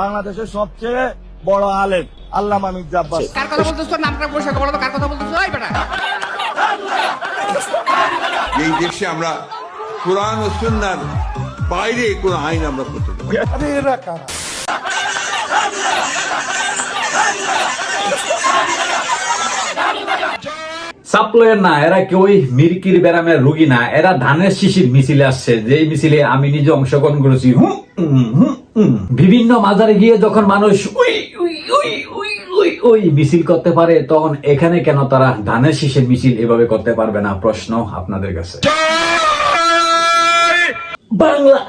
বাংলাদেশের সবচেয়ে বড় আলেম আল্লাহ মির্জা আব্বাস। কার কথা বলতেছো? নামটা পরিষ্কার বলো তো কার কথা বলতেছো? ওই বেটা। এই দেশে আমরা কোরআন ও সুন্নার বাইরে কোনো আইন আমরা করতে দেবো সাপ্লয়ের না এরা কেউই মিরকির ব্যারামের রুগী না। এরা ধানের শিশির মিছিলে আসছে যে মিছিলে আমি নিজে অংশগ্রহণ করেছি। হুম। বিভিন্ন মাজারে গিয়ে যখন মানুষ উই উই উই উই উই উই মিছিল করতে পারে তখন এখানে কেন তারা ধানের শীষের মিছিল এভাবে করতে পারবে না? প্রশ্ন আপনাদের কাছে। বাংলা!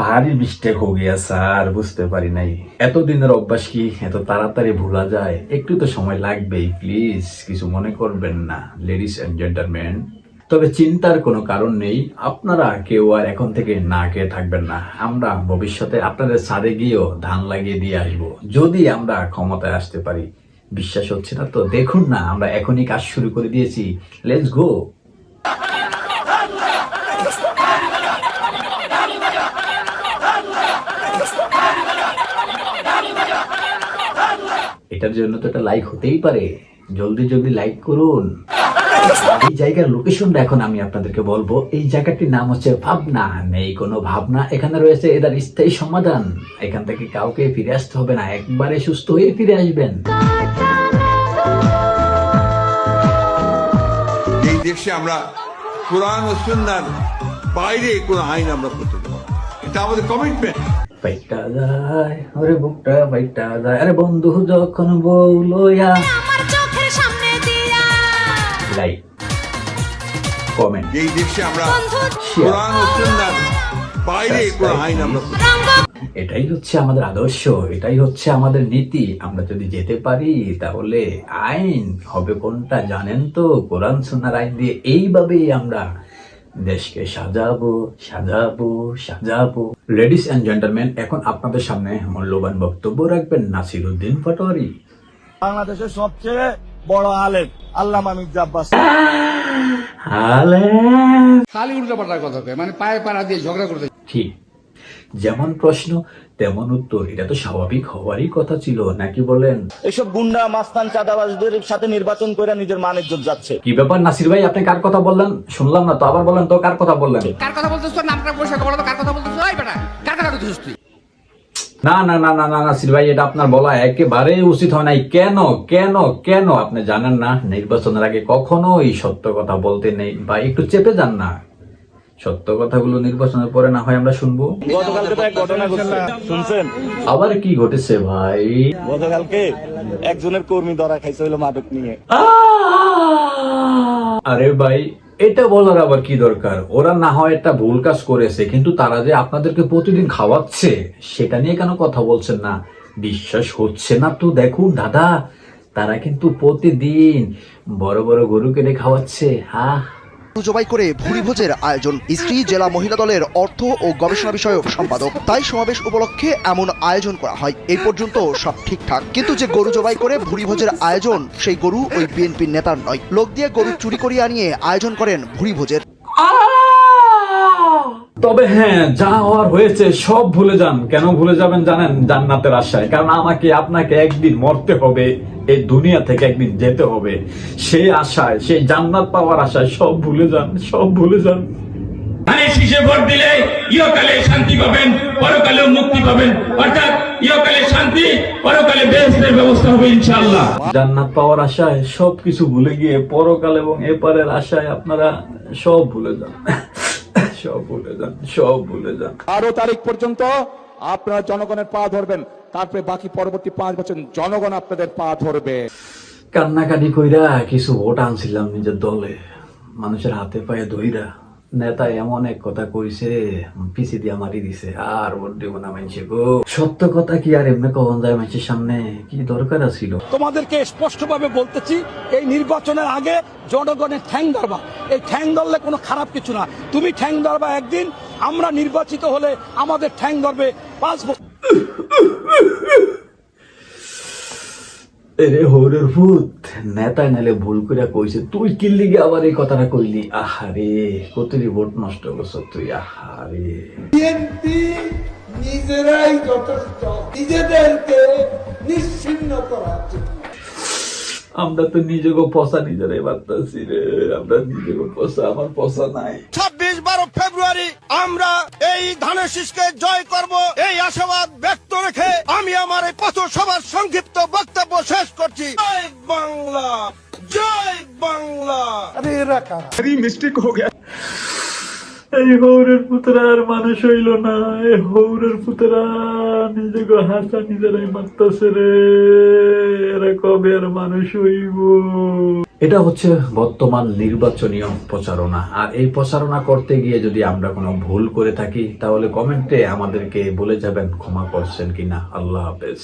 ভারী মিস্টেক হো গিয়া, স্যার, বুঝতে পারি নাই। এতদিনের অভ্যাস কি এত তাড়াতাড়ি ভোলা যায়? একটু তো সময় লাগবেই প্লিজ কিছু মনে করবেন না লেডিস এন্ড জেন্টালম্যান তবে চিন্তার কোনো কারণ নেই, আপনারা কেউ আর এখন থেকে না খেয়ে থাকবেন না। আমরা ভবিষ্যতে আপনাদের ছাদে গিয়েও ধান লাগিয়ে দিয়ে আসব, যদি আমরা ক্ষমতায় আসতে পারি। বিশ্বাস হচ্ছে না তো? দেখুন না, আমরা এখনই কাজ শুরু করে দিয়েছি। লেটস গো এটার জন্য তো একটা লাইক হতেই পারে। জলদি জলদি লাইক করুন। এই জায়গার লোকেশনটা এখন আমি আপনাদেরকে বলব। এই জায়গাটির নাম হচ্ছে ভাবনা। নেই কোনো ভাবনা। এখানে রয়েছে এদের স্থায়ী সমাধান। এখান থেকে কাউকে ফিরে আসতে হবে না। একবারে সুস্থ হয়ে ফিরে আসবেন। এই দেশে আমরা কোরআন ও সুন্নার বাইরে কোনো আইন আমরা করতে না। এটা আমাদের কমিটমেন্ট ফাইটা যায় আরে বুকটা ফাইটা যায় আরে বন্ধু যখন বউ লইয়া আমার চোখের সামনে দিয়া। লাইক কমেন্ট এই দেশে আমরা কোরআন ও সুন্নার বাইরে কোনো আইন আমরা করতে দেবো না। রঙ্গ এটাই হচ্ছে আমাদের আদর্শ এটাই হচ্ছে আমাদের নীতি। আমরা যদি যেতে পারি তাহলে আইন হবে কোনটা জানেন তো? কোরআন সুন্নার আইন দিয়ে এইভাবেই আমরা দেশকে সাজাবো সাজাবো সাজাবো। লেডিস অ্যান্ড জেন্টলম্যান এখন আপনাদের সামনে মূল্যবান বক্তব্য রাখবেন নাসির উদ্দিন পাটোয়ারি। বাংলাদেশের সবচেয়ে বড় আলেম আল্লাহ মির্জা আব্বাস। হালে খালি উল্টো পাল্টা কথা মানে পায়ে পাড়া দিয়ে ঝগড়া করতে ঠিক। যেমন প্রশ্ন তেমন উত্তর। এটা তো স্বাভাবিক হওয়ারই কথা ছিল নাকি বলেন? এইসব গুন্ডা মাস্তান চাঁদাবাজদের সাথে নির্বাচন করে নিজের মান ইজ্জত যাচ্ছে। কি ব্যাপার নাসির ভাই আপনি কার কথা বললেন? শুনলাম না তো আবার বলেন তো কার কথা বললেন? কার কথা বলতেছ? নামটা পয়সা বলো তো কার কথা বলতেছ? ওই বেটা কার কথা বলতেছিস তুই? না না না না না নাসির ভাই এটা আপনার বলা একেবারে উচিত হয় নাই। কেন কেন কেন? আপনি জানেন না নির্বাচনের আগে কখনো এই সত্য কথা বলতে নেই বা একটু চেপে যান না। সত্য কথাগুলো নির্বাচনের পরে না হয় আমরা শুনব। গতকালকে তো এক ঘটনা শুনছেন? আবার কি ঘটেছে ভাই? গতকালকে একজনের কর্মী ধরা খাইছে হইল মাদক নিয়ে। আরে ভাই এটা বলার আবার কি দরকার? ওরা না হয় একটা ভুল কাজ করেছে কিন্তু তারা যে আপনাদেরকে প্রতিদিন খাওয়াচ্ছে সেটা নিয়ে কেন কথা বলছেন না? বিশ্বাস হচ্ছে না তো দেখুন দাদা তারা কিন্তু প্রতিদিন বড় বড় গরু কেটে খাওয়াচ্ছে। গরু জবাই করে ভুরিভোজের আয়োজন। স্ত্রী জেলা মহিলা দলের অর্থ ও গবেষণা বিষয়ক সম্পাদক। তাই সমাবেশ উপলক্ষে এমন আয়োজন করা হয়। এই পর্যন্ত সব ঠিকঠাক। কিন্তু যে গরু জবাই করে ভুরিভোজের আয়োজন, সেই গরু ওই বিএনপির নেতার নয়। লোক দিয়ে গরু চুরি করিয়ে আনিয়ে আয়োজন করেন ভুরিভোজের। তবে হ্যাঁ যা হওয়ার হয়েছে, সব ভুলে যান। কেন ভুলে যাবেন জানেন জান্নাতের আশায়। কারণ আমাকে, আপনাকে একদিন মরতে হবে। এই দুনিয়া থেকে একদিন যেতে হবে। সেই আশায় সেই জান্নাত পাওয়ার আশায় সব ভুলে যান সব ভুলে যান। ধানে শীষে ভোট দিলে ইহকালে শান্তি পাবেন পরকালেও মুক্তি পাবেন। অর্থাৎ ইহকালে শান্তি পরকালে বেহেস্তের ব্যবস্থা হবে ইনশাআল্লাহ। জান্নাত পাওয়ার আশায় সব কিছু ভুলে গিয়ে পরকাল এবং এপারের আশায় আপনারা সব ভুলে যান। সব ভুলে যান সব ভুলে যান। বারো তারিখ পর্যন্ত আপনারা জনগণের পা ধরবেন তারপরে বাকি পরবর্তী পাঁচ বছর জনগণ আপনাদের পা ধরবে। কান্নাকাটি কইরা কিছু ভোট আনছিলাম নিজের দলে মানুষের হাতে পায়ে ধইরা। নেতা এমন এক কথা কইছে পিছি দিয়া মারি দিছে আর ভোট দেব না মানছে গো। সত্য কথা কি আর এমনি কখন যায় মানুষের সামনে কি দরকার ছিল তোমাদেরকে স্পষ্টভাবে বলতেছি এই নির্বাচনের আগে জনগণের ঠ্যাং ধরবা। এই ঠ্যাং ধরলে কোনো খারাপ কিছু না। তুমি ঠ্যাং ধরবা একদিন আমরা নির্বাচিত হলে আমাদের ঠ্যাং ধরবে পাঁচ বছর। এরে হৌরের ভূত নেতা নালে ভুল করে কইছে তুই কিল্লিগে আবার এই কথাটা কইলি? আহারে কতরি ভোট নষ্ট করছ তুই আহারে। নিজেরাই যথেষ্ট নিজেদেরকে নিশ্চিন্ন করার জন্য। আমরা তো নিজেকে পচা নিজেরাই বার্তাছি রে আমরা নিজেকে পচা আমার পচা নাই। ছাব্বিশ বারো ফেব্রুয়ারি আমরা এই ধানের শীষকে জয় করব এই আশাবাদ ব্যক্ত রেখে আমি আমার এই পথ সভার সংক্ষিপ্ত বক্তব্য শেষ করছি। জয় বাংলা জয় বাংলা। এই হৌরের পুতরা আর মানুষ হইল না এই হৌরের পুতরা নিজেকে হাসা নিজেরাই মারতাছে রে। এরা কবে আর মানুষ হইব? এটা হচ্ছে বর্তমান নির্বাচনীয় প্রচারণা। আর এই প্রচারণা করতে গিয়ে যদি আমরা কোনো ভুল করে থাকি, তাহলে কমেন্টে আমাদেরকে বলে যাবেন ক্ষমা করছেন কিনা। আল্লাহ হাফেজ।